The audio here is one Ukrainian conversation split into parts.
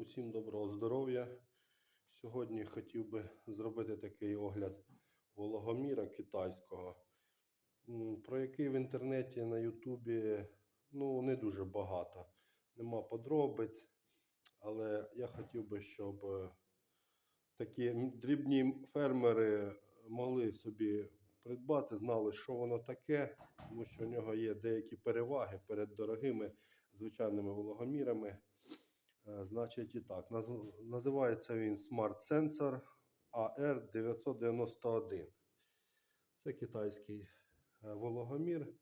Усім доброго здоров'я. Сьогодні хотів би зробити такий огляд вологоміра китайського, про який в інтернеті на Ютубі ну, не дуже багато. Нема подробиць, але я хотів би, щоб е, такі дрібні фермери могли собі придбати, знали, що воно таке, тому що в нього є деякі переваги перед дорогими звичайними вологомірами. Е, Значить, і так, називається він Smart Sensor AR991. Це китайський е, вологомір.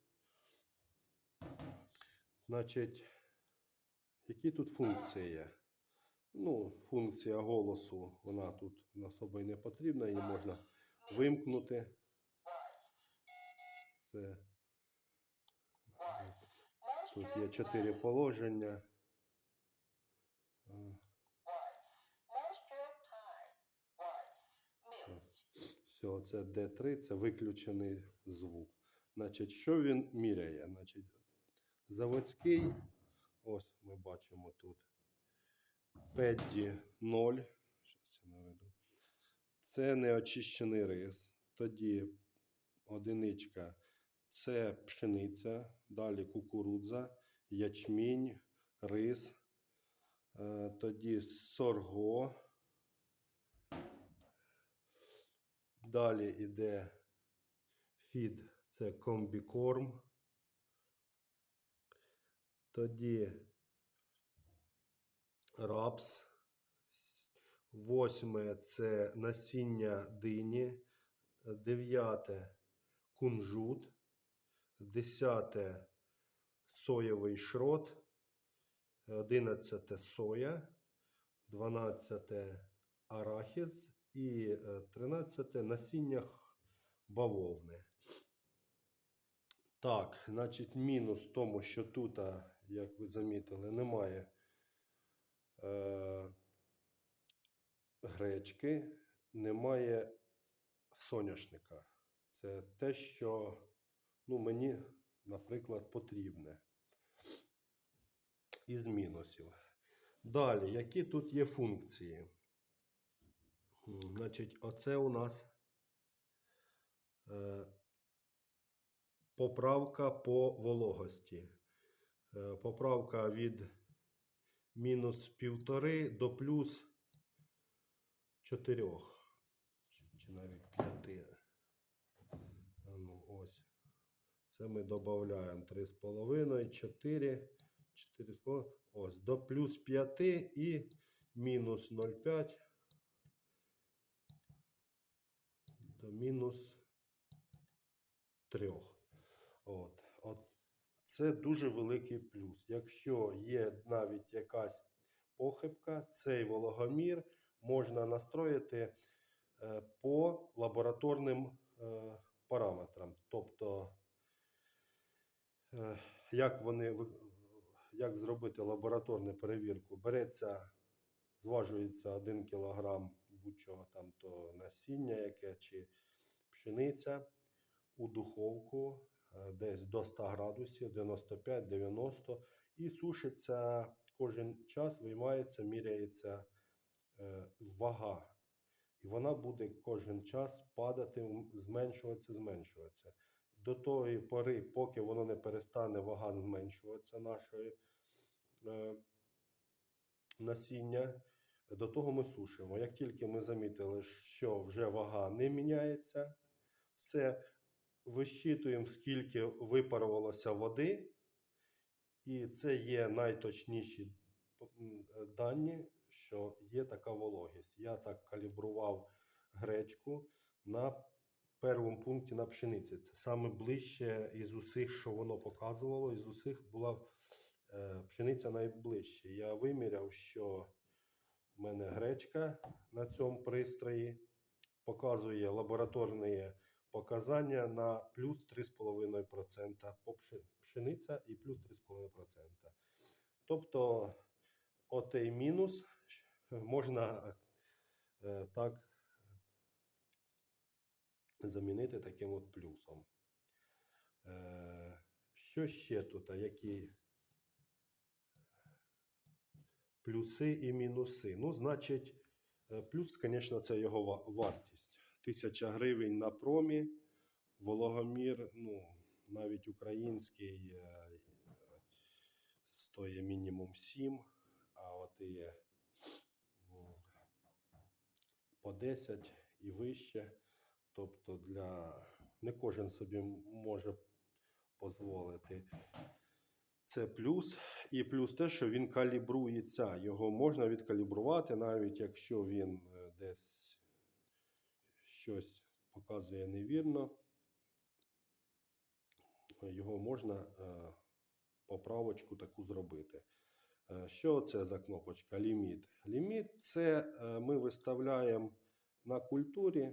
Значить, які тут функції? Ну, функція голосу, вона тут особо й не потрібна, її можна вимкнути. Це е, тут є чотири положення. Все, це D3, це виключений звук. Значить, що він міряє? Значить, заводський, ось ми бачимо тут. Педді 0. Щас я наведу. Це неочищений рис. Тоді одиничка це пшениця, далі кукурудза, ячмінь, рис. Е, Тоді сорго. Далі йде фід, це комбікорм. Тоді рапс. Восьме це насіння дині. Дев'яте кунжут. Десяте соєвий шрот. Одинадцяте соя. Дванадцяте арахіс і е, 13 насіння х- бавовни. Так, значить, мінус в тому, що тут, як ви замітили, немає е, гречки, немає соняшника. Це те, що ну, мені, наприклад, потрібне. Із мінусів. Далі, які тут є функції? Значить, оце у нас е, поправка по вологості. Е, поправка від мінус півтори до плюс 4. Чи, навіть 5. Ну, ось. Це ми додаємо 3,5, 4, 4,5. Ось, до плюс 5 і мінус 0,5 до мінус 3. От. От. Це дуже великий плюс. Якщо є навіть якась похибка, цей вологомір можна настроїти е, по лабораторним е, параметрам. Тобто, е, як вони як зробити лабораторну перевірку? Береться, зважується 1 кг будь-чого там, то насіння, яке чи пшениця у духовку е, десь до 100 градусів, 95-90, і сушиться кожен час, виймається, міряється е, вага. І вона буде кожен час падати, зменшуватися, зменшуватися. До тої пори, поки воно не перестане вага зменшуватися нашої е, насіння, до того ми сушимо. Як тільки ми замітили, що вже вага не міняється, все вищитуємо, скільки випарувалося води, і це є найточніші дані, що є така вологість. Я так калібрував гречку на першому пункті на пшениці. Це саме ближче із усіх, що воно показувало, із усіх була е, пшениця найближче. Я виміряв, що в мене гречка на цьому пристрої показує лабораторні показання на плюс 3,5% по пшениця і плюс 3,5%. Тобто, отей мінус можна е, так замінити таким от плюсом. Е, Що ще тут? Які плюси і мінуси. Ну, значить, е, плюс, звісно, це його вартість. Тисяча гривень на промі, вологомір, ну, навіть український е, стоїть мінімум 7, а от є по 10 і вище. Тобто для не кожен собі може дозволити. Це плюс. І плюс те, що він калібрується. Його можна відкалібрувати, навіть якщо він е, десь щось показує невірно. Його можна е, поправочку таку зробити. Е, Що це за кнопочка? Ліміт. Ліміт це ми виставляємо на культурі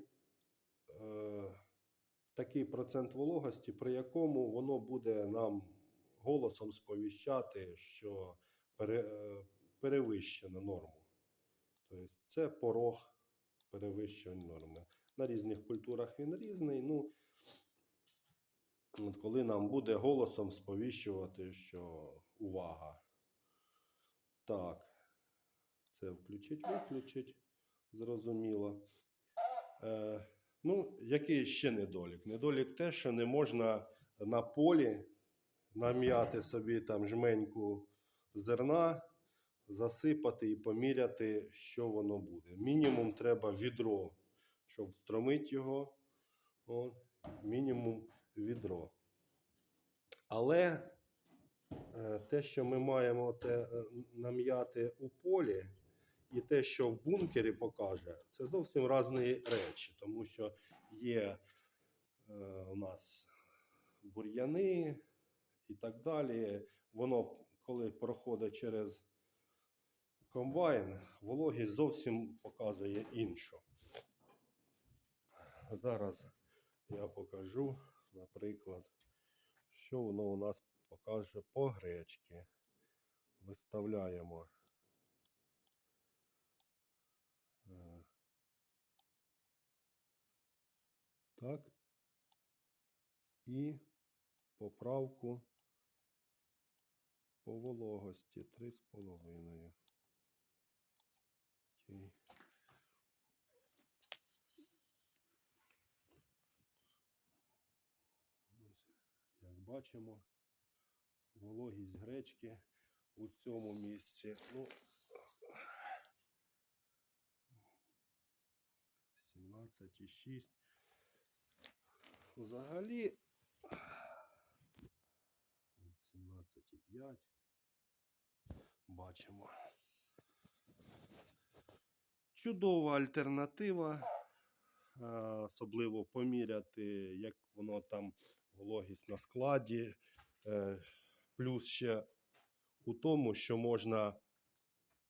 такий процент вологості, при якому воно буде нам голосом сповіщати, що пере, е, перевищено норму. Тобто це порог перевищення норми. На різних культурах він різний. Ну, от коли нам буде голосом сповіщувати, що увага. Так, це включить, виключить, зрозуміло. Е, ну, який ще недолік? Недолік те, що не можна на полі нам'яти собі там жменьку зерна, засипати і поміряти, що воно буде. Мінімум треба відро, щоб встромити його. От, мінімум відро. Але е, те, що ми маємо те, е, нам'яти у полі, і те, що в бункері покаже, це зовсім різні речі, тому що є е, у нас бур'яни і так далі. Воно, коли проходить через комбайн, вологість зовсім показує іншу. Зараз я покажу, наприклад, що воно у нас покаже по гречці. Виставляємо. Так. І поправку по вологості 3,5. Окей. Ось, Як бачимо, вологість гречки у цьому місці. Ну, 17,6. Взагалі 17,5. Бачимо. Чудова альтернатива. е, Особливо поміряти, як воно там вологість на складі. Е, Плюс ще у тому, що можна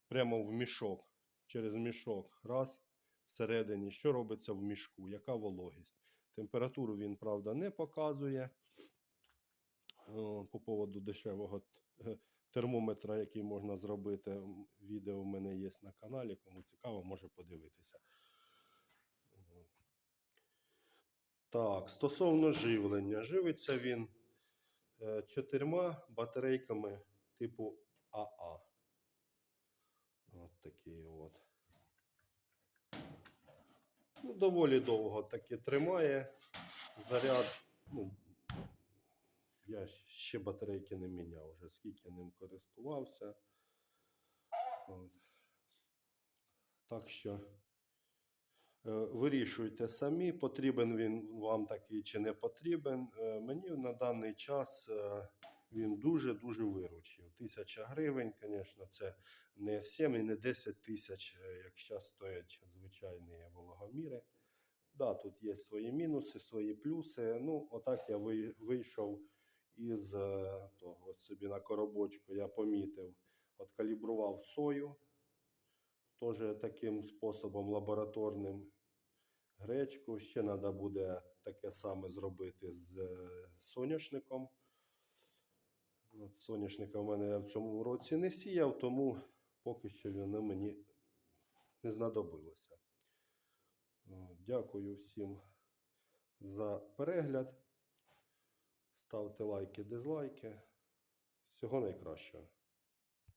прямо в мішок, через мішок, раз всередині, що робиться в мішку, яка вологість. Температуру він, правда, не показує. По поводу дешевого е, термометра, який можна зробити. Відео в мене є на каналі. Кому цікаво, може подивитися. Так, стосовно живлення. Живиться він е, чотирма батарейками типу АА. От такі от. Ну, доволі довго таки тримає. Заряд. Ну, я ще батарейки не міняв, вже скільки ним користувався. От. Так що е, вирішуйте самі, потрібен він вам такий чи не потрібен. Е, Мені на даний час е, він дуже-дуже виручив. Тисяча гривень, звісно, це не 7 і не 10 тисяч, як зараз стоять звичайні вологоміри. Да, тут є свої мінуси, свої плюси. Ну, отак я вийшов із е, того собі на коробочку, я помітив, откалібрував сою. Теж таким способом лабораторним гречку. Ще треба буде таке саме зробити з е, соняшником. От соняшника в мене я в цьому році не сіяв, тому поки що воно мені не знадобилося. Дякую всім за перегляд. Ставте лайки, дизлайки. Всього найкращого.